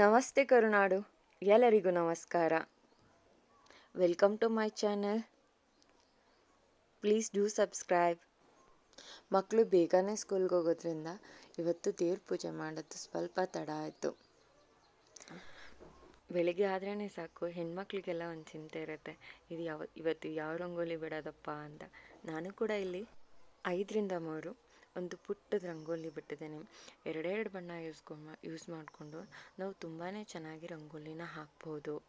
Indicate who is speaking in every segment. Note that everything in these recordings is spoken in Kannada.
Speaker 1: ನಮಸ್ತೆ ಕರುನಾಡು, ಎಲ್ಲರಿಗೂ ನಮಸ್ಕಾರ. Welcome to my channel please do subscribe ಮಕ್ಕಳು ಬೇಗನೆ ಸ್ಕೂಲ್ಗೆ ಹೋಗೋದ್ರಿಂದ ಇವತ್ತು ದೇವ್ರ ಪೂಜೆ ಮಾಡೋದು ಸ್ವಲ್ಪ ತಡ ಆಯಿತು. ಬೆಳಿಗ್ಗೆ ಆದ್ರೇ ಸಾಕು, ಹೆಣ್ಮಕ್ಳಿಗೆಲ್ಲ ಒಂದು ಚಿಂತೆ ಇರುತ್ತೆ. ಇದು ಯಾವ, ಇವತ್ತು ಯಾವ ರಂಗೋಲಿ ಬಿಡೋದಪ್ಪ ಅಂತ. ನಾನು ಕೂಡ ಇಲ್ಲಿ ಐದರಿಂದ ಮೂರು. ಒಂದು ಪುಟ್ಟದ ರಂಗೋಲಿ ಬಿಟ್ಟಿದ್ದೇನೆ. ಎರಡೆರಡು ಬಣ್ಣ ಯೂಸ್ಕೊಂಡ್ ಯೂಸ್ ಮಾಡಿಕೊಂಡು ನಾವು ತುಂಬಾ ಚೆನ್ನಾಗಿ ರಂಗೋಲಿನ ಹಾಕ್ಬೋದು.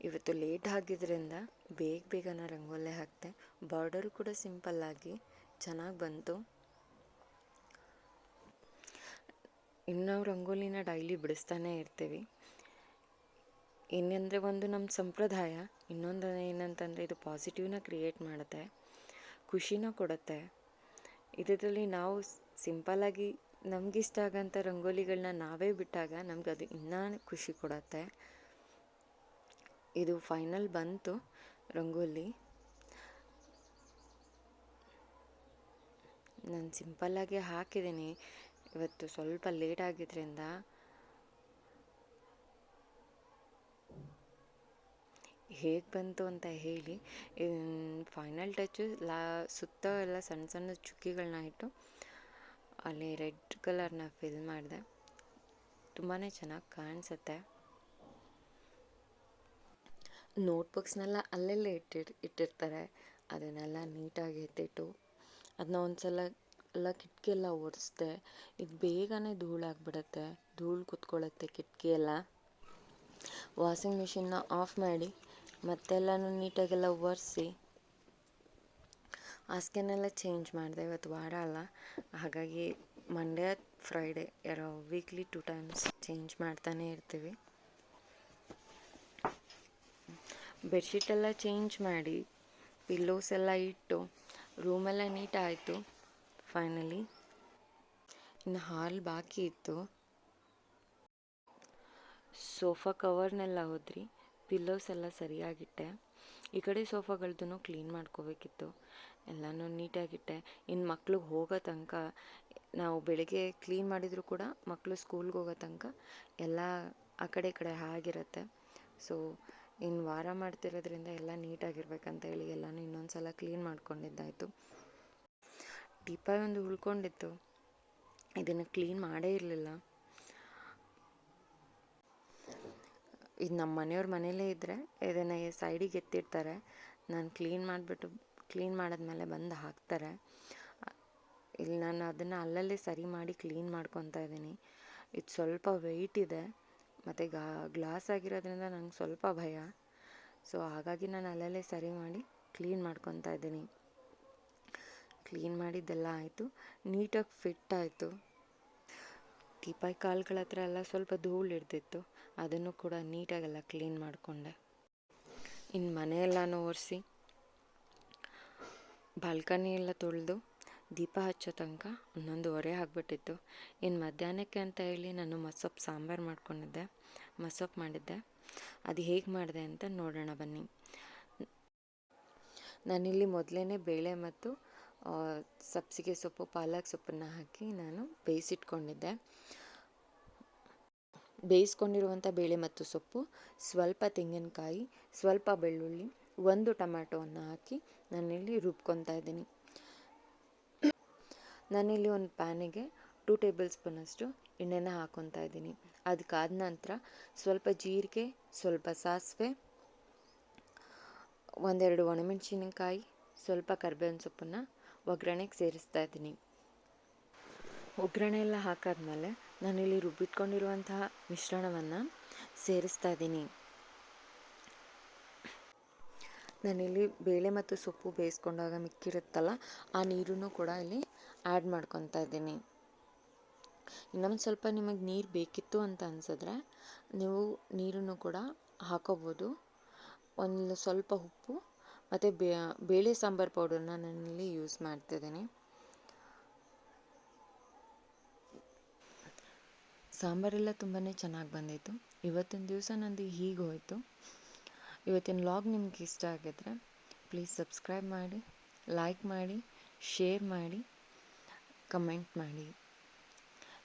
Speaker 1: ಇವತ್ತು ಲೇಟ್ ಆಗಿದ್ದರಿಂದ ಬೇಗ ಬೇಗನೆ ರಂಗೋಲಿ ಹಾಕಿದೆ. ಬಾರ್ಡರು ಕೂಡ ಸಿಂಪಲ್ಲಾಗಿ ಚೆನ್ನಾಗಿ ಬಂತು. ಇನ್ನು ನಾವು ರಂಗೋಲಿನ ಡೈಲಿ ಬಿಡಿಸ್ತಾನೆ ಇರ್ತೀವಿ. ಏನಂದರೆ ಒಂದು ನಮ್ಮ ಸಂಪ್ರದಾಯ, ಇನ್ನೊಂದು ಏನಂತಂದರೆ ಇದು ಪಾಸಿಟಿವ್ನ ಕ್ರಿಯೇಟ್ ಮಾಡುತ್ತೆ. ಖುಷಿನ ಕೊಡುತ್ತೆ. ಇದರಲ್ಲಿ ನಾವು ಸಿಂಪಲ್ಲಾಗಿ ನಮಗಿಷ್ಟ ಆಗೋಂಥ ರಂಗೋಲಿಗಳನ್ನ ನಾವೇ ಬಿಟ್ಟಾಗ ನಮ್ಗೆ ಅದು ಇನ್ನೂ ಖುಷಿ ಕೊಡುತ್ತೆ. ಇದು ಫೈನಲ್ ಬಂತು ರಂಗೋಲಿ. ನಾನು ಸಿಂಪಲ್ಲಾಗಿ ಹಾಕಿದ್ದೀನಿ ಇವತ್ತು ಸ್ವಲ್ಪ ಲೇಟ್ ಆಗಿದ್ದರಿಂದ ಹೇಗೆ ಬಂತು ಅಂತ ಹೇಳಿ ಫೈನಲ್ ಟಚ್ಚು ಲಾ ಸುತ್ತ ಎಲ್ಲ ಸಣ್ಣ ಸಣ್ಣ ಚುಕ್ಕಿಗಳನ್ನ ಇಟ್ಟು ಅಲ್ಲಿ ರೆಡ್ ಕಲರ್ನ ಫಿಲ್ ಮಾಡಿದೆ. ತುಂಬಾ ಚೆನ್ನಾಗಿ ಕಾಣಿಸುತ್ತೆ. ನೋಟ್ಬುಕ್ಸ್ನೆಲ್ಲ ಅಲ್ಲೆಲ್ಲ ಇಟ್ಟಿರ್, ಇಟ್ಟಿರ್ತಾರೆ. ಅದನ್ನೆಲ್ಲ ನೀಟಾಗಿ ಎತ್ತಿಟ್ಟು ಅದನ್ನ ಒಂದು ಸಲ ಎಲ್ಲ ಕಿಟಕಿಯೆಲ್ಲ ಒರೆಸ್ದೆ. ಇದು ಬೇಗನೆ ಧೂಳಾಗ್ಬಿಡತ್ತೆ. ಧೂಳು ಕುತ್ಕೊಳ್ಳುತ್ತೆ ಕಿಟಕಿ ಎಲ್ಲ ವಾಷಿಂಗ್ ಮಿಷಿನ್ನ ಆಫ್ ಮಾಡಿ ಮತ್ತೆಲ್ಲನೂ ನೀಟಾಗೆಲ್ಲ ಒರೆಸಿ ಹಾಸಿಗೆನೆಲ್ಲ ಚೇಂಜ್ ಮಾಡಿದೆ ಇವತ್ತು ವಾರ ಅಲ್ಲ. ಹಾಗಾಗಿ ಮಂಡೇ ಫ್ರೈಡೇ ಯಾರೋ ವೀಕ್ಲಿ ಟು ಟೈಮ್ಸ್ ಚೇಂಜ್ ಮಾಡ್ತಾನೆ ಇರ್ತೀವಿ. ಬೆಡ್ಶೀಟೆಲ್ಲ ಚೇಂಜ್ ಮಾಡಿ ಪಿಲ್ಲೋಸ್ ಎಲ್ಲ ಇಟ್ಟು ರೂಮೆಲ್ಲ ನೀಟಾಯಿತು ಫೈನಲಿ ಇನ್ನು ಹಾಲ್ ಬಾಕಿ ಇತ್ತು. ಸೋಫಾ ಕವರ್ನೆಲ್ಲ ಹೋದ್ರಿ. ಪಿಲ್ಲೋಸ್ ಎಲ್ಲ ಸರಿಯಾಗಿಟ್ಟೆ. ಈ ಕಡೆ ಸೋಫಾಗಳ್ದೂ ಕ್ಲೀನ್ ಮಾಡ್ಕೋಬೇಕಿತ್ತು. ಎಲ್ಲನೂ ನೀಟಾಗಿಟ್ಟೆ. ಇನ್ನು ಮಕ್ಳಿಗೆ ಹೋಗೋ ತನಕ, ನಾವು ಬೆಳಗ್ಗೆ ಕ್ಲೀನ್ ಮಾಡಿದರೂ ಕೂಡ ಮಕ್ಕಳು ಸ್ಕೂಲ್ಗೆ ಹೋಗೋ ತನಕ ಎಲ್ಲ ಆ ಕಡೆ ಈ ಕಡೆ ಆಗಿರುತ್ತೆ. ಸೊ ಇನ್ನು ವಾರ ಮಾಡ್ತಿರೋದ್ರಿಂದ ಎಲ್ಲ ನೀಟಾಗಿರ್ಬೇಕಂತ ಹೇಳಿ ಎಲ್ಲನೂ ಇನ್ನೊಂದು ಸಲ ಕ್ಲೀನ್ ಮಾಡ್ಕೊಂಡಿದ್ದಾಯಿತು. ಟೀಪಾಯ್ ಒಂದು ಉಳ್ಕೊಂಡಿತ್ತು. ಇದನ್ನು ಕ್ಲೀನ್ ಮಾಡೇ ಇರಲಿಲ್ಲ. ಇದು ನಮ್ಮ ಮನೆಯವ್ರ ಮನೇಲೇ ಇದ್ದರೆ ಇದನ್ನು ಸೈಡಿಗೆ ಎತ್ತಿರ್ತಾರೆ ನಾನು ಕ್ಲೀನ್ ಮಾಡಿಬಿಟ್ಟು ಕ್ಲೀನ್ ಮಾಡಿದ್ಮೇಲೆ ಬಂದು ಹಾಕ್ತಾರೆ. ಇಲ್ಲಿ ನಾನು ಅದನ್ನು ಅಲ್ಲಲ್ಲೇ ಸರಿ ಮಾಡಿ ಕ್ಲೀನ್ ಮಾಡ್ಕೊತಾ ಇದ್ದೀನಿ. ಇದು ಸ್ವಲ್ಪ ವೆಯ್ಟ್ ಇದೆ. ಮತ್ತು ಗಾ ಗ್ಲಾಸ್ ಆಗಿರೋದ್ರಿಂದ ನಂಗೆ ಸ್ವಲ್ಪ ಭಯ. ಸೊ ಹಾಗಾಗಿ ನಾನು ಅಲ್ಲಲ್ಲೇ ಸರಿ ಮಾಡಿ ಕ್ಲೀನ್ ಮಾಡ್ಕೊತಾ ಇದ್ದೀನಿ. ಕ್ಲೀನ್ ಮಾಡಿದ್ದೆಲ್ಲ ಆಯಿತು. ನೀಟಾಗಿ ಫಿಟ್ ಆಯಿತು. ಟಿಪಾಯಿ ಕಾಲುಗಳ ಹತ್ರ ಎಲ್ಲ ಸ್ವಲ್ಪ ಧೂಳು ಹಿಡ್ದಿತ್ತು. ಅದನ್ನು ಕೂಡ ನೀಟಾಗೆಲ್ಲ ಕ್ಲೀನ್ ಮಾಡಿಕೊಂಡೆ. ಇನ್ನು ಮನೆಯೆಲ್ಲನೂ ಒರೆಸಿ, ಬಾಲ್ಕನಿ ಎಲ್ಲ ತೊಳೆದು ದೀಪ ಹಚ್ಚೋ ತನಕ ಒಂದೊಂದುವರೆ ಆಗಿಬಿಟ್ಟಿತ್ತು. ಇನ್ನು ಮಧ್ಯಾಹ್ನಕ್ಕೆ ಅಂತ ಹೇಳಿ ನಾನು ಮಸೊಪ್ಪು ಸಾಂಬಾರು ಮಾಡ್ಕೊಂಡಿದ್ದೆ ಮಸೊಪ್ಪು ಮಾಡಿದ್ದೆ. ಅದು ಹೇಗೆ ಮಾಡಿದೆ ಅಂತ ನೋಡೋಣ ಬನ್ನಿ. ನಾನಿಲ್ಲಿ ಮೊದಲೇ ಬೇಳೆ ಮತ್ತು ಸಬ್ಸಿಗೆ ಸೊಪ್ಪು, ಪಾಲಕ್ ಸೊಪ್ಪನ್ನು ಹಾಕಿ ನಾನು ಬೇಯಿಸಿಟ್ಕೊಂಡಿದ್ದೆ. ಬೇಯಿಸ್ಕೊಂಡಿರುವಂಥ ಬೇಳೆ ಮತ್ತು ಸೊಪ್ಪು, ಸ್ವಲ್ಪ ತೆಂಗಿನಕಾಯಿ, ಸ್ವಲ್ಪ ಬೆಳ್ಳುಳ್ಳಿ, ಒಂದು ಟೊಮ್ಯಾಟೋವನ್ನು ಹಾಕಿ ನಾನಿಲ್ಲಿ ರುಬ್ಕೊತಾ ಇದ್ದೀನಿ. ನಾನಿಲ್ಲಿ ಒಂದು ಪ್ಯಾನಿಗೆ ಟೂ ಟೇಬಲ್ ಸ್ಪೂನಷ್ಟು ಎಣ್ಣೆನ ಹಾಕೊತಾ ಇದ್ದೀನಿ. ಅದಕ್ಕಾದ ನಂತರ ಸ್ವಲ್ಪ ಜೀರಿಗೆ, ಸ್ವಲ್ಪ ಸಾಸಿವೆ, ಒಂದೆರಡು ಒಣಮೆಣಸಿನಕಾಯಿ, ಸ್ವಲ್ಪ ಕರ್ಬೇವಿನ ಸೊಪ್ಪನ್ನು ಒಗ್ಗರಣೆಗೆ ಸೇರಿಸ್ತಾ ಇದ್ದೀನಿ. ಒಗ್ಗರಣೆ ಎಲ್ಲ ಹಾಕಾದ್ಮೇಲೆ ನಾನಿಲ್ಲಿ ರುಬ್ಬಿಟ್ಕೊಂಡಿರುವಂತಹ ಮಿಶ್ರಣವನ್ನು ಸೇರಿಸ್ತಾ ಇದ್ದೀನಿ. ನಾನಿಲ್ಲಿ ಬೇಳೆ ಮತ್ತು ಸೊಪ್ಪು ಬೇಯಿಸ್ಕೊಂಡಾಗ ಮಿಕ್ಕಿರುತ್ತಲ್ಲ, ಆ ನೀರನ್ನು ಕೂಡ ಇಲ್ಲಿ ಆ್ಯಡ್ ಮಾಡ್ಕೊತಾ ಇದ್ದೀನಿ. ಇನ್ನೊಂದು ಸ್ವಲ್ಪ ನಿಮಗೆ ನೀರು ಬೇಕಿತ್ತು ಅಂತ ಅನಿಸಿದ್ರೆ, ನೀವು ನೀರನ್ನು ಕೂಡ ಹಾಕೋಬೋದು. ಒಂದು ಸ್ವಲ್ಪ ಉಪ್ಪು ಮತ್ತು ಬೇಳೆ ಸಾಂಬಾರು ಪೌಡರ್ನ ನಾನಿಲ್ಲಿ ಯೂಸ್ ಮಾಡ್ತಿದ್ದೀನಿ. ಸಾಂಬಾರೆಲ್ಲ ತುಂಬಾ ಚೆನ್ನಾಗಿ ಬಂದಿತ್ತು. ಇವತ್ತಿನ ದಿವಸ ನಂದು ಹೀಗೆ ಹೋಯಿತು. ಇವತ್ತಿನ ಲಾಗ್ ನಿಮ್ಗೆ ಇಷ್ಟ ಆಗಿದ್ರೆ ಪ್ಲೀಸ್ ಸಬ್ಸ್ಕ್ರೈಬ್ ಮಾಡಿ, ಲೈಕ್ ಮಾಡಿ, ಶೇರ್ ಮಾಡಿ, ಕಮೆಂಟ್ ಮಾಡಿ.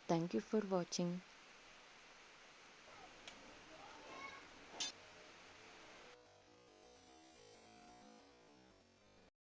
Speaker 1: Thank you for watching.